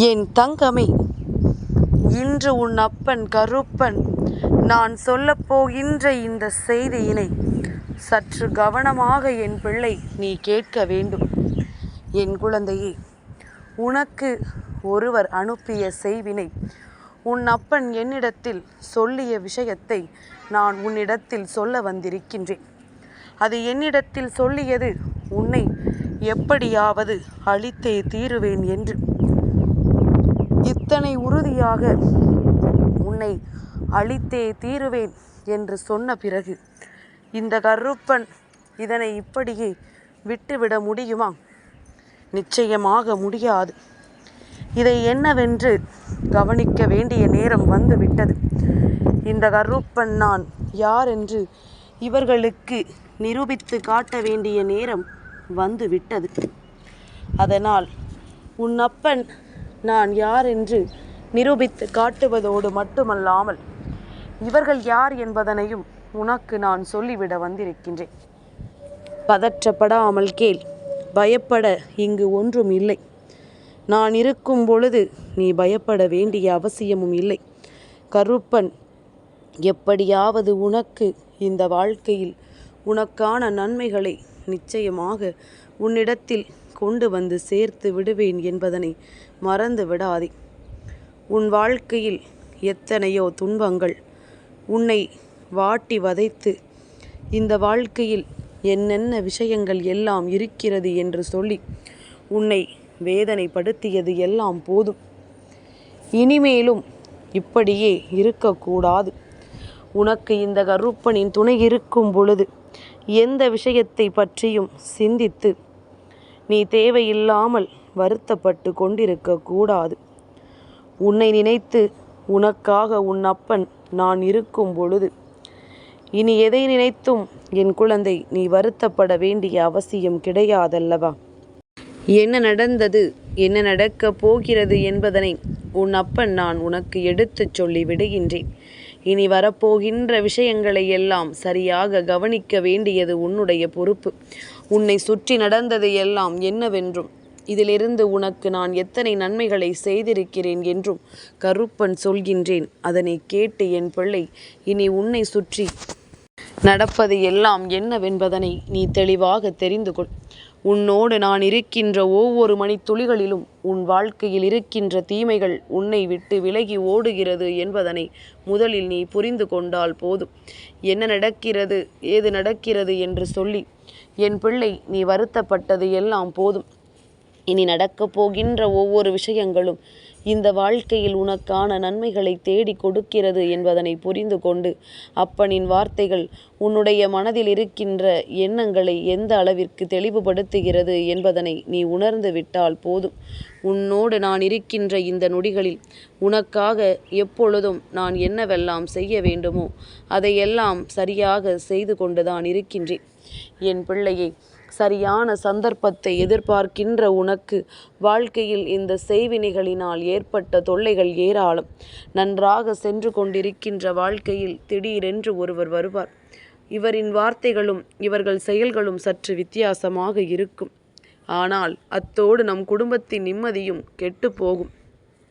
என் தங்கமே இன்று உன் அப்பன் கருப்பன். நான் சொல்ல போகின்ற இந்த செய்தியினை சற்று கவனமாக என் பிள்ளை நீ கேட்க வேண்டும். என் குழந்தையே உனக்கு ஒருவர் அனுப்பிய செய்வினை உன் அப்பன் என்னிடத்தில் சொல்லிய விஷயத்தை நான் உன்னிடத்தில் சொல்ல வந்திருக்கின்றேன். அது என்னிடத்தில் சொல்லியது உன்னை எப்படியாவது அழித்தே தீருவேன் என்று. இத்தனை உறுதியாக உன்னை அழித்தே தீருவேன் என்று சொன்ன பிறகு இந்த கருப்பன் இதனை இப்படியே விட்டுவிட முடியுமா? நிச்சயமாக முடியாது. இதை என்னவென்று கவனிக்க வேண்டிய நேரம் வந்துவிட்டது. இந்த கருப்பன் நான் யார் என்று இவர்களுக்கு நிரூபித்து காட்ட வேண்டிய நேரம் வந்துவிட்டது. அதனால் உன் அப்பன் நான் யார் என்று நிரூபித்து காட்டுவதோடு மட்டுமல்லாமல் இவர்கள் யார் என்பதனையும் உனக்கு நான் சொல்லிவிட வந்திருக்கின்றேன். பதற்றப்படாமல் கேள் பயப்பட இங்கு ஒன்றும் இல்லை. நான் இருக்கும் பொழுது நீ பயப்பட வேண்டிய அவசியமும் இல்லை. கருப்பன் எப்படியாவது உனக்கு இந்த வாழ்க்கையில் உனக்கான நன்மைகளை நிச்சயமாக உன்னிடத்தில் கொண்டு வந்து சேர்த்து விடுவேன் என்பதனை மறந்து விடாதே. உன் வாழ்க்கையில் எத்தனையோ துன்பங்கள் உன்னை வாட்டி வதைத்து இந்த வாழ்க்கையில் என்னென்ன விஷயங்கள் எல்லாம் இருக்கிறது என்று சொல்லி உன்னை வேதனைப்படுத்தியது எல்லாம் போதும். இனிமேலும் இப்படியே இருக்கக்கூடாது. உனக்கு இந்த கருப்பனின் துணை இருக்கும் பொழுது எந்த விஷயத்தை பற்றியும் சிந்தித்து நீ தேவையில்லாமல் வருத்தப்பட்டு கொண்டிருக்க கூடாது. உன்னை நினைத்து உனக்காக உன் அப்பன் நான் இருக்கும் பொழுது இனி எதை நினைத்தும் என் குழந்தை நீ வருத்தப்பட வேண்டிய அவசியம் கிடையாதல்லவா? என்ன நடந்தது? என்ன நடக்கப் போகிறது என்பதனை உன் அப்பன் நான் உனக்கு எடுத்துச் சொல்லி விடுகின்றேன் இனி வரப்போகின்ற விஷயங்களை எல்லாம் சரியாக கவனிக்க வேண்டியது உன்னுடைய பொறுப்பு. உன்னை சுற்றி நடந்தது எல்லாம் என்னவென்றும். இதிலிருந்து உனக்கு நான் எத்தனை நன்மைகளை செய்திருக்கிறேன் என்றும் கருப்பன் சொல்கின்றேன். அதனை கேட்டு என் பிள்ளை இனி உன்னை சுற்றி நடப்பது எல்லாம் என்னவென்பதனை நீ தெளிவாக தெரிந்து கொள். உன்னோடு நான் இருக்கின்ற ஒவ்வொரு மணித்துளிகளிலும் உன் வாழ்க்கையில் இருக்கின்ற தீமைகள் உன்னை விட்டு விலகி ஓடுகிறது என்பதனை முதலில் நீ புரிந்து கொண்டால் போதும். என்ன நடக்கிறது ஏது நடக்கிறது என்று சொல்லி என் பிள்ளை நீ வருத்தப்பட்டது எல்லாம் போதும். இனி நடக்கப் போகின்ற ஒவ்வொரு விஷயங்களும் இந்த வாழ்க்கையில் உனக்கான நன்மைகளை தேடி கொடுக்கிறது என்பதனை புரிந்து கொண்டு அப்பனின் வார்த்தைகள் உன்னுடைய மனதில் இருக்கின்ற எண்ணங்களை எந்த அளவிற்கு தெளிவுபடுத்துகிறது என்பதனை நீ உணர்ந்து விட்டால் போதும். உன்னோடு நான் இருக்கின்ற இந்த நொடிகளில் உனக்காக எப்பொழுதும் நான் என்னவெல்லாம் செய்ய வேண்டுமோ அதையெல்லாம் சரியாக செய்து கொண்டுதான் இருக்கின்றேன். என் பிள்ளையை சரியான சந்தர்ப்பத்தை எதிர்பார்க்கின்ற உனக்கு வாழ்க்கையில் இந்த செய்வினைகளினால் ஏற்பட்ட தொல்லைகள் ஏராளம். நன்றாக சென்று கொண்டிருக்கின்ற வாழ்க்கையில் திடீரென்று ஒருவர் வருவார். இவரின் வார்த்தைகளும் இவர்கள் செயல்களும் சற்று வித்தியாசமாக இருக்கும். ஆனால் அத்தோடு நம் குடும்பத்தின் நிம்மதியும் கெட்டு போகும்.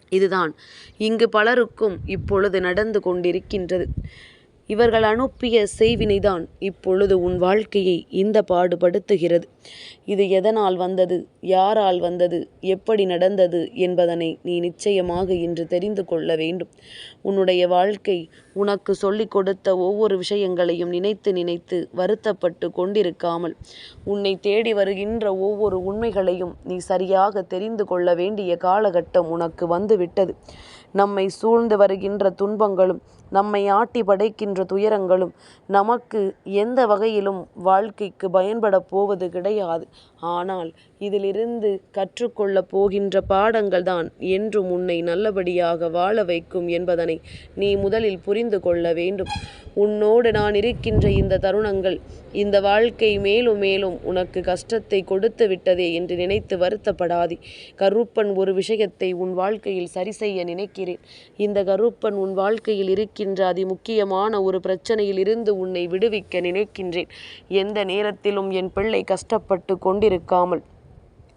இதுதான் இங்கு பலருக்கும் இப்பொழுது நடந்து கொண்டிருக்கின்றது. இவர்கள் அனுப்பிய செய்வினைதான் இப்பொழுது உன் வாழ்க்கையை இந்த பாடுபடுத்துகிறது. இது எதனால் வந்தது? யாரால் வந்தது? எப்படி நடந்தது என்பதனை நீ நிச்சயமாக இன்று தெரிந்து கொள்ள வேண்டும். உன்னுடைய வாழ்க்கை உனக்கு சொல்லிக் கொடுத்த ஒவ்வொரு விஷயங்களையும் நினைத்து நினைத்து வருத்தப்பட்டு கொண்டிருக்காமல் உன்னை தேடி வருகின்ற ஒவ்வொரு உண்மைகளையும் நீ சரியாக தெரிந்து கொள்ள வேண்டிய காலகட்டம் உனக்கு வந்துவிட்டது. நம்மை சூழ்ந்து வருகின்ற துன்பங்களும் நம்மை ஆட்டி படைக்கின்ற துயரங்களும் நமக்கு எந்த வகையிலும் வாழ்க்கைக்கு பயன்பட போவது கிடையாது. ஆனால் இதிலிருந்து கற்றுக்கொள்ளப் போகின்ற பாடங்கள் தான் என்றும் உன்னை நல்லபடியாக வாழ வைக்கும் என்பதனை நீ முதலில் புரிந்து கொள்ள வேண்டும். உன்னோடு நான் இருக்கின்ற இந்த தருணங்கள் இந்த வாழ்க்கை மேலும் மேலும் உனக்கு கஷ்டத்தை கொடுத்து விட்டதே என்று நினைத்து வருத்தப்படாதே. கருப்பன் ஒரு விஷயத்தை உன் வாழ்க்கையில் சரி செய்ய நினைக்கிறேன். இந்த கருப்பன் உன் வாழ்க்கையில் இருக்கின்ற அதி முக்கியமான ஒரு பிரச்சனையில் இருந்து உன்னை விடுவிக்க நினைக்கின்றேன். எந்த நேரத்திலும் என் பிள்ளை கஷ்டப்பட்டு இருக்காமல்.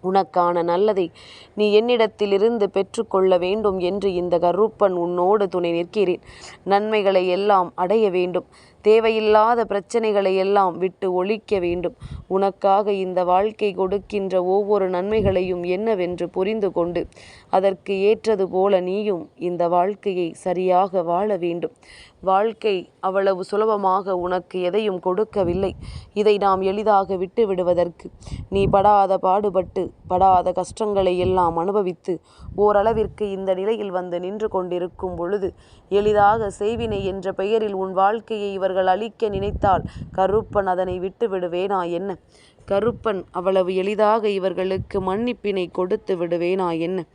உனக்கான நல்லதை நீ என்னிடத்திலிருந்து பெற்றுக்கொள்ள வேண்டும் என்று இந்த கருப்பன் உன்னோடு துணை நிற்கிறேன். நன்மைகளை எல்லாம் அடைய வேண்டும். தேவையில்லாத பிரச்சனைகளை எல்லாம் விட்டு ஒழிக்க வேண்டும். உனக்காக இந்த வாழ்க்கை கொடுக்கின்ற ஒவ்வொரு நன்மைகளையும் என்னவென்று புரிந்து கொண்டு அதற்கு ஏற்றது போல நீயும் இந்த வாழ்க்கையை சரியாக வாழ வேண்டும். வாழ்க்கை அவ்வளவு சுலபமாக உனக்கு எதையும் கொடுக்கவில்லை. இதை நாம் எளிதாக விட்டு விடுவதற்கு நீ படாத பாடுபட்டு படாத கஷ்டங்களை எல்லாம் அனுபவித்து ஓரளவிற்கு இந்த நிலையில் வந்து நின்று கொண்டிருக்கும் பொழுது எளிதாக செய்வினை என்ற பெயரில் உன் வாழ்க்கையை இவர்கள் அழிக்க நினைத்தால் கருப்பன் அதனை விட்டு விடுவேனா என்ன? கருப்பன் அவ்வளவு எளிதாக இவர்களுக்கு மன்னிப்பினை கொடுத்து விடுவேனா என்ன?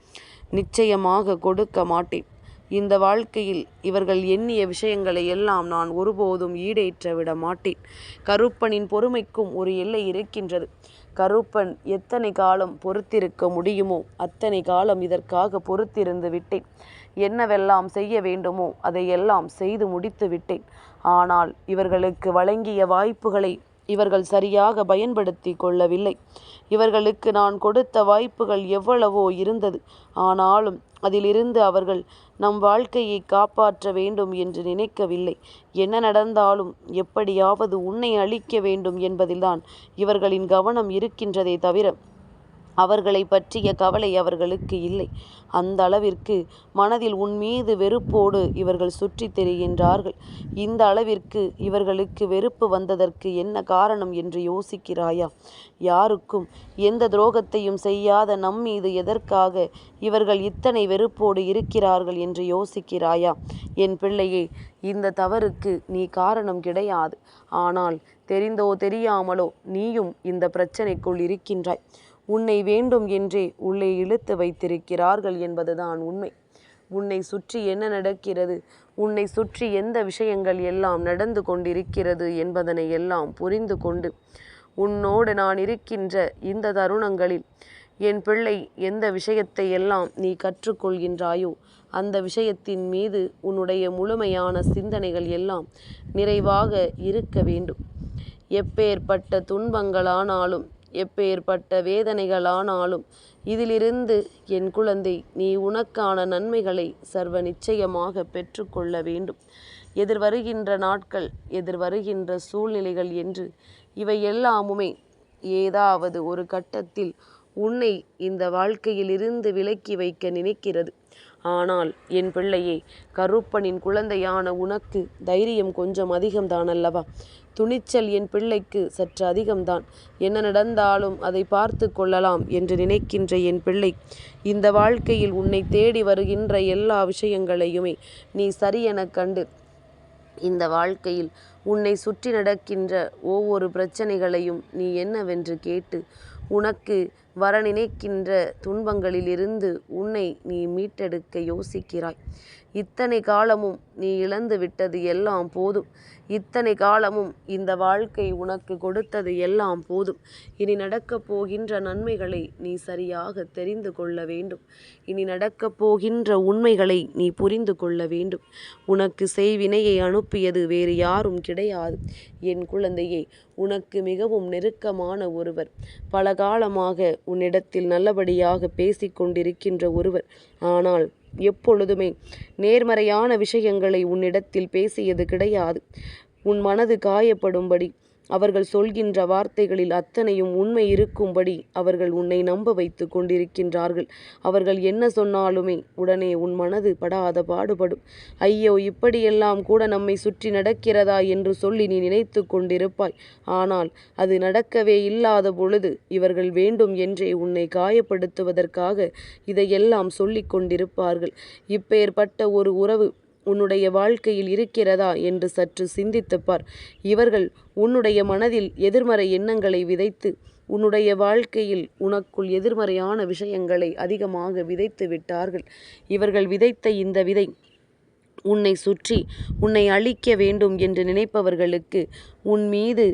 நிச்சயமாக கொடுக்க மாட்டேன். இந்த வாழ்க்கையில் இவர்கள் எண்ணிய விஷயங்களை எல்லாம் நான் ஒருபோதும் ஈடேற்ற விட மாட்டேன். கருப்பனின் பொறுமைக்கும் ஒரு எல்லை இருக்கின்றது. கருப்பன் எத்தனை காலம் பொறுத்திருக்க முடியுமோ அத்தனை காலம் இதற்காக பொறுத்திருந்து விட்டேன். என்னவெல்லாம் செய்ய வேண்டுமோ அதையெல்லாம் செய்து முடித்து விட்டேன். ஆனால் இவர்களுக்கு வழங்கிய வாய்ப்புகளை இவர்கள் சரியாக பயன்படுத்தி கொள்ளவில்லை. இவர்களுக்கு நான் கொடுத்த வாய்ப்புகள் எவ்வளவோ இருந்தது. ஆனாலும் அதிலிருந்து அவர்கள் நம் வாழ்க்கையை காப்பாற்ற வேண்டும் என்று நினைக்கவில்லை. என்ன நடந்தாலும் எப்படியாவது உன்னை அழிக்க வேண்டும் என்பதில்தான் இவர்களின் கவனம் இருக்கின்றதே தவிர அவர்களை பற்றிய கவலை அவர்களுக்கு இல்லை. அந்த அளவிற்கு மனதில் உன் மீது வெறுப்போடு இவர்கள் சுற்றித் திரிகின்றார்கள். இந்த அளவிற்கு இவர்களுக்கு வெறுப்பு வந்ததற்கு என்ன காரணம் என்று யோசிக்கிறாயா? யாருக்கும் எந்த துரோகத்தையும் செய்யாத நம் மீது எதற்காக இவர்கள் இத்தனை வெறுப்போடு இருக்கிறார்கள் என்று யோசிக்கிறாயா? என் பிள்ளையே இந்த தவறுக்கு நீ காரணம் கிடையாது. ஆனால் தெரிந்தோ தெரியாமலோ நீயும் இந்த பிரச்சனைக்குள் இருக்கின்றாய். உன்னை வேண்டும் என்றே உள்ளே இழுத்து வைத்திருக்கிறார்கள் என்பதுதான் உண்மை. உன்னை சுற்றி என்ன நடக்கிறது? உன்னை சுற்றி எந்த விஷயங்கள் எல்லாம் நடந்து கொண்டிருக்கிறது என்பதனை எல்லாம் புரிந்து கொண்டு உன்னோடு நான் இருக்கின்ற இந்த தருணங்களில் என் பிள்ளை எந்த விஷயத்தை எல்லாம் நீ கற்றுக்கொள்கின்றாயோ அந்த விஷயத்தின் மீது உன்னுடைய முழுமையான சிந்தனைகள் எல்லாம் நிறைவாக இருக்க வேண்டும். எப்பேற்பட்ட துன்பங்களானாலும் எப்பேற்பட்ட வேதனைகளானாலும் இதிலிருந்து என் குழந்தை நீ உனக்கான நன்மைகளை சர்வ நிச்சயமாக பெற்றுக்கொள்ள வேண்டும். எதிர்வருகின்ற நாட்கள் எதிர்வருகின்ற சூழ்நிலைகள் என்று இவை எல்லாமுமே ஏதாவது ஒரு கட்டத்தில் உன்னை இந்த வாழ்க்கையிலிருந்து விலக்கி வைக்க நினைக்கிறது. ஆனால் என் பிள்ளையே கருப்பனின் குழந்தையான உனக்கு தைரியம் கொஞ்சம் அதிகம்தான் அல்லவா துணிச்சல் என் பிள்ளைக்கு சற்று அதிகம்தான். என்ன நடந்தாலும் அதை பார்த்து கொள்ளலாம் என்று நினைக்கின்ற என் பிள்ளை இந்த வாழ்க்கையில் உன்னை தேடி வருகின்ற எல்லா விஷயங்களையுமே நீ சரியெனக் கண்டு இந்த வாழ்க்கையில் உன்னை சுற்றி நடக்கின்ற ஒவ்வொரு பிரச்சனைகளையும் நீ என்னவென்று கேட்டு உனக்கு வர நினைக்கின்ற துன்பங்களிலிருந்து உன்னை நீ மீட்டெடுக்க யோசிக்கிறாய். இத்தனை காலமும் நீ இழந்து விட்டது எல்லாம் போதும். இத்தனை காலமும் இந்த வாழ்க்கை உனக்கு கொடுத்தது எல்லாம் போதும். இனி நடக்கப் போகின்ற நன்மைகளை நீ சரியாக தெரிந்து கொள்ள வேண்டும். இனி நடக்கப் போகின்ற உண்மைகளை நீ புரிந்து கொள்ள வேண்டும். உனக்கு செய்வினையை அனுப்பியது வேறு யாரும் கிடையாது. என் குழந்தையே உனக்கு மிகவும் நெருக்கமான ஒருவர். பல காலமாக உன்னிடத்தில் நல்லபடியாக பேசிக்கொண்டிருக்கின்ற ஒருவர். ஆனால் எப்பொழுதுமே நேர்மறையான விஷயங்களை உன்னிடத்தில் பேசியது கிடையாது. உன் மனது காயப்படும்படி அவர்கள் சொல்கின்ற வார்த்தைகளில் அத்தனையும் உண்மை இருக்கும்படி அவர்கள் உன்னை நம்ப வைத்து கொண்டிருக்கின்றார்கள். அவர்கள் என்ன சொன்னாலுமே உடனே உன் மனது படாத பாடுபடும். ஐயோ இப்படியெல்லாம் கூட நம்மை சுற்றி நடக்கிறதா என்று சொல்லி நீ நினைத்து கொண்டிருப்பாய். ஆனால் அது நடக்கவே இல்லாத பொழுது இவர்கள் வேண்டும் என்றே உன்னை காயப்படுத்துவதற்காக இதையெல்லாம் சொல்லிக் கொண்டிருப்பார்கள். இப்பேற்பட்ட ஒரு உறவு உன்னுடைய வாழ்க்கையில் இருக்கிறதா என்று சற்று சிந்தித்துப்பார். இவர்கள் உன்னுடைய மனதில் எதிர்மறை எண்ணங்களை விதைத்து உன்னுடைய வாழ்க்கையில் உனக்குள் எதிர்மறையான விஷயங்களை அதிகமாக விதைத்து விட்டார்கள். இவர்கள் விதைத்த இந்த விதை உன்னை சுற்றி உன்னை அழிக்க வேண்டும் என்று நினைப்பவர்களுக்கு உன் மீது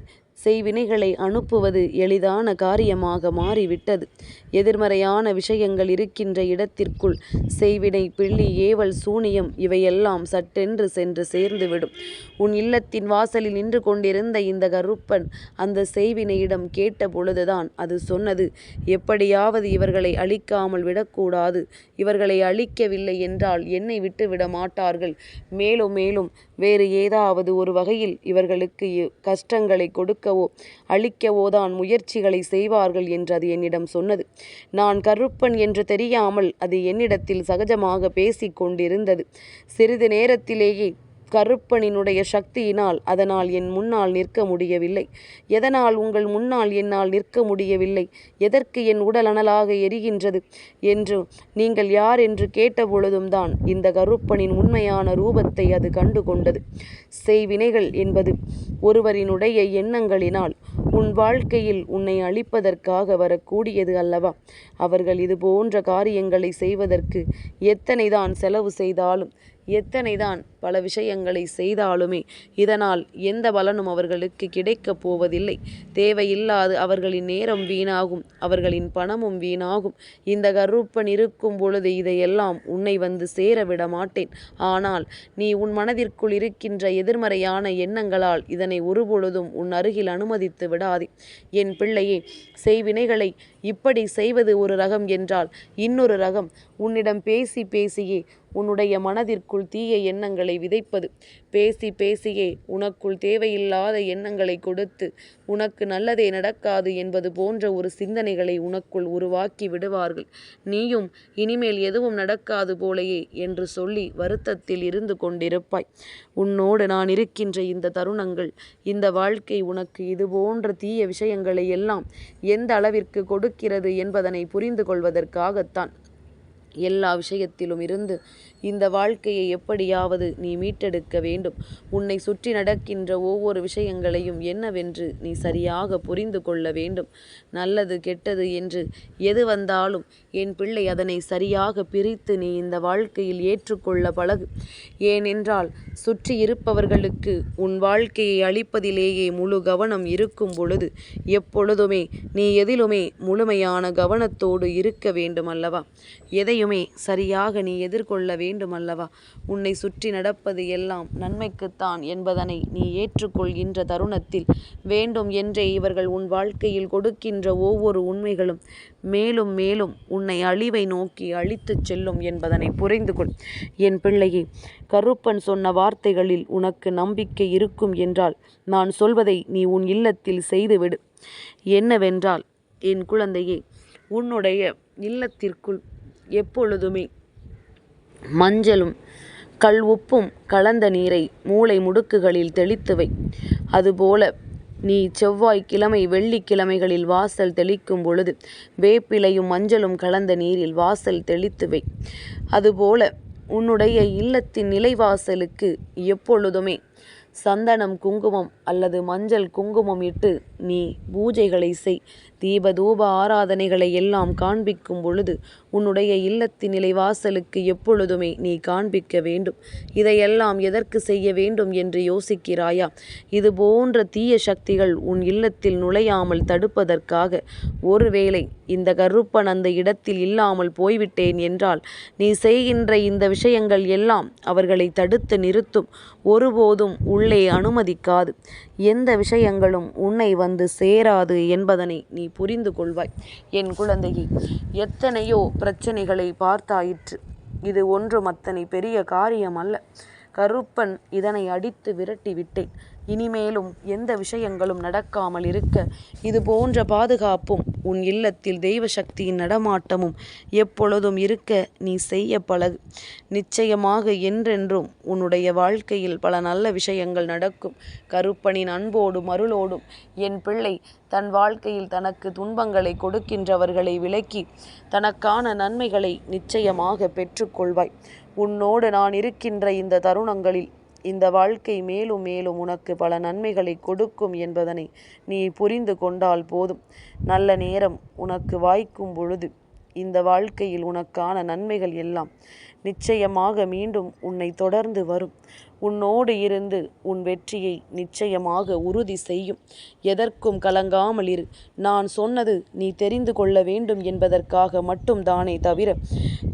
செய்வினைகளை அனுப்புவது எளிதான காரியமாக மாறிவிட்டது. எதிர்மறையான விஷயங்கள் இருக்கின்ற இடத்திற்குள் செய்வினை பில்லி ஏவல் சூனியம் இவையெல்லாம் சட்டென்று சென்று சேர்ந்துவிடும். உன் இல்லத்தின் வாசலில் நின்று கொண்டிருந்த இந்த கருப்பன் அந்த செய்வினையிடம் கேட்ட பொழுதுதான் அது சொன்னது எப்படியாவது இவர்களை அழிக்காமல் விடக்கூடாது. இவர்களை அழிக்கவில்லை என்றால் என்னை விட்டு விட மாட்டார்கள். மேலும் மேலும் வேறு ஏதாவது ஒரு வகையில் இவர்களுக்கு கஷ்டங்களை கொடுக்கவோ அழிக்கவோதான் முயற்சிகளை செய்வார்கள் என்று அது என்னிடம் சொன்னது. நான் கருப்பன் என்று தெரியாமல் அது என்னிடத்தில் சகஜமாக பேசிக் கொண்டிருந்தது. சிறிது நேரத்திலேயே கருப்பனினுடைய சக்தியினால் அதனால் என் முன்னால் நிற்க முடியவில்லை. எதனால் உங்கள் முன்னால் என்னால் நிற்க முடியவில்லை? எதற்கு என் உடல் அனலாக எரிகின்றது? என்று நீங்கள் யார் என்று கேட்டபொழுதும் தான் இந்த கருப்பனின் உண்மையான ரூபத்தை அது கண்டு கொண்டது செய்வினைகள் என்பது ஒருவரினுடைய எண்ணங்களினால் உன் வாழ்க்கையில் உன்னை அழிப்பதற்காக வரக்கூடியது அல்லவா? அவர்கள் இது போன்ற காரியங்களை செய்வதற்கு எத்தனைதான் செலவு செய்தாலும் எத்தனைதான் பல விஷயங்களை செய்தாலுமே இதனால் எந்த பலனும் அவர்களுக்கு கிடைக்கப் போவதில்லை. தேவையில்லாது அவர்களின் நேரம் வீணாகும் அவர்களின் பணமும் வீணாகும். இந்த கருப்பன் இருக்கும் பொழுது இதையெல்லாம் உன்னை வந்து சேர விட மாட்டேன் ஆனால் நீ உன் மனதிற்குள் இருக்கின்ற எதிர்மறையான எண்ணங்களால் இதனை ஒருபொழுதும் உன் அருகில் அனுமதித்து விடாதே. என் பிள்ளையே செய்வினைகளை இப்படி செய்வது ஒரு ரகம் என்றால் இன்னொரு ரகம் உன்னிடம் பேசி பேசியே உன்னுடைய மனதிற்குள் தீய எண்ணங்களை விதைப்பது. பேசி பேசியே உனக்குள் தேவையில்லாத எண்ணங்களை கொடுத்து உனக்கு நல்லதே நடக்காது என்பது போன்ற ஒரு சிந்தனைகளை உனக்குள் உருவாக்கி விடுவார்கள். நீயும் இனிமேல் எதுவும் நடக்காது போலையே என்று சொல்லி வருத்தத்தில் இருந்து கொண்டிருப்பாய். உன்னோடு நான் இருக்கின்ற இந்த தருணங்கள் இந்த வாழ்க்கை உனக்கு இது போன்ற தீய விஷயங்களை எல்லாம் எந்த அளவிற்கு கொடுக்கிறது என்பதனை புரிந்து கொள்வதற்காகத்தான். எல்லா விஷயத்திலும் இருந்து இந்த வாழ்க்கையை எப்படியாவது நீ மீட்டெடுக்க வேண்டும். உன்னை சுற்றி நடக்கின்ற ஒவ்வொரு விஷயங்களையும் என்னவென்று நீ சரியாக புரிந்து கொள்ள வேண்டும். நல்லது கெட்டது என்று எது வந்தாலும் என் பிள்ளை அதனை சரியாக பிரித்து நீ இந்த வாழ்க்கையில் ஏற்றுக்கொள்ள பழகு. ஏனென்றால் சுற்றி இருப்பவர்களுக்கு உன் வாழ்க்கையை அளிப்பதிலேயே முழு கவனம் இருக்கும் பொழுது எப்பொழுதுமே நீ எதிலுமே முழுமையான கவனத்தோடு இருக்க வேண்டும் அல்லவா? எதையுமே சரியாக நீ எதிர்கொள்ள வேண்டும் அல்லவா உன்னை சுற்றி நடப்பது எல்லாம் நன்மைக்குத்தான் என்பதனை நீ ஏற்றுக்கொள்கின்ற தருணத்தில் வேண்டும் என்றே இவர்கள் உன் வாழ்க்கையில் கொடுக்கின்ற ஒவ்வொரு உண்மைகளும் மேலும் மேலும் உன்னை அழிவை நோக்கி அழித்துச் செல்லும் என்பதனை புரிந்து கொள் என் பிள்ளையே கருப்பன் சொன்ன வார்த்தைகளில் உனக்கு நம்பிக்கை இருக்கும் என்றால் நான் சொல்வதை நீ உன் இல்லத்தில் செய்துவிடு. என்னவென்றால் என் குழந்தையே உன்னுடைய இல்லத்திற்குள் எப்பொழுதுமே மஞ்சளும் கல் உப்பும் கலந்த நீரை மூளை முடுக்குகளில் தெளித்துவை அதுபோல நீ செவ்வாய் கிழமை வெள்ளிக்கிழமைகளில் வாசல் தெளிக்கும் பொழுது வேப்பிலையும் மஞ்சளும் கலந்த நீரில் வாசல் தெளித்துவை அதுபோல உன்னுடைய இல்லத்தின் நிலைவாசலுக்கு எப்பொழுதுமே சந்தனம் குங்குமம் அல்லது மஞ்சள் குங்குமம் இட்டு நீ பூஜைகளை செய். தீப தூப ஆராதனைகளை எல்லாம் காண்பிக்கும் பொழுது உன்னுடைய இல்லத்தின் நிலைவாசலுக்கு எப்பொழுதுமே நீ காண்பிக்க வேண்டும். இதையெல்லாம் எதற்கு செய்ய வேண்டும் என்று யோசிக்கிறாயா? இது போன்ற தீய சக்திகள் உன் இல்லத்தில் நுழையாமல் தடுப்பதற்காக ஒருவேளை இந்த கருப்பன் அந்த இடத்தில் இல்லாமல் போய்விட்டேன் என்றால் நீ செய்கின்ற இந்த விஷயங்கள் எல்லாம் அவர்களை தடுத்து நிறுத்தும். ஒருபோதும் உள்ளே அனுமதிக்காது. எந்த விஷயங்களும் உன்னை வந்து சேராது என்பதனை நீ நீ புரிந்து கொள்வாய் என் குழந்தையை எத்தனையோ பிரச்சனைகளை பார்த்தாயிற்று. இது ஒன்றும் அத்தனை பெரிய காரியம் அல்ல கருப்பன் இதனை அடித்து விரட்டி விட்டேன். இனிமேலும் எந்த விஷயங்களும் நடக்காமல் இருக்க இது போன்ற பாதுகாப்பும் உன் இல்லத்தில் தெய்வ சக்தியின் நடமாட்டமும் எப்பொழுதும் இருக்க நீ செய்ய பழகு நிச்சயமாக என்றென்றும் உன்னுடைய வாழ்க்கையில் பல நல்ல விஷயங்கள் நடக்கும். கருப்பனின் அன்போடும் அருளோடும் என் பிள்ளை தன் வாழ்க்கையில் தனக்கு துன்பங்களை கொடுக்கின்றவர்களை விலக்கி தனக்கான நன்மைகளை நிச்சயமாக பெற்றுக்கொள்வாய். உன்னோடு நான் இருக்கின்ற இந்த தருணங்களில் இந்த வாழ்க்கை மேலும் மேலும் உனக்கு பல நன்மைகளை கொடுக்கும் என்பதனை நீ புரிந்து கொண்டால் போதும். நல்ல நேரம் உனக்கு வாய்க்கும் பொழுது இந்த வாழ்க்கையில் உனக்கான நன்மைகள் எல்லாம் நிச்சயமாக மீண்டும் உன்னை தொடர்ந்து வரும். உன்னோடு இருந்து உன் வெற்றியை நிச்சயமாக உறுதி செய்யும். எதற்கும் கலங்காமல் இரு. நான் சொன்னது நீ தெரிந்து கொள்ள வேண்டும் என்பதற்காக மட்டும் தானே தவிர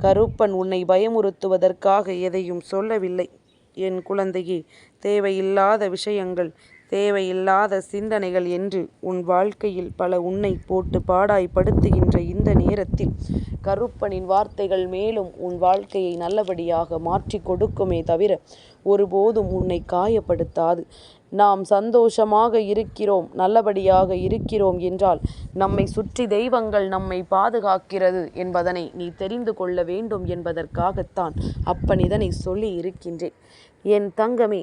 கருப்பன் உன்னை பயமுறுத்துவதற்காக எதையும் சொல்லவில்லை. என் குழந்தையே தேவையில்லாத விஷயங்கள் தேவையில்லாத சிந்தனைகள் என்று உன் வாழ்க்கையில் பல உன்னை போட்டு பாடாய்படுத்துகின்ற இந்த நேரத்தில் கருப்பனின் வார்த்தைகள் மேலும் உன் வாழ்க்கையை நல்லபடியாக மாற்றி கொடுக்குமே தவிர ஒருபோதும் உன்னை காயப்படுத்தாது. நாம் சந்தோஷமாக இருக்கிறோம் நல்லபடியாக இருக்கிறோம் என்றால் நம்மை சுற்றி தெய்வங்கள் நம்மை பாதுகாக்கிறது என்பதனை நீ தெரிந்து கொள்ள வேண்டும் என்பதற்காகத்தான் அப்பன் இதனை சொல்லி இருக்கின்றேன் என் தங்கமே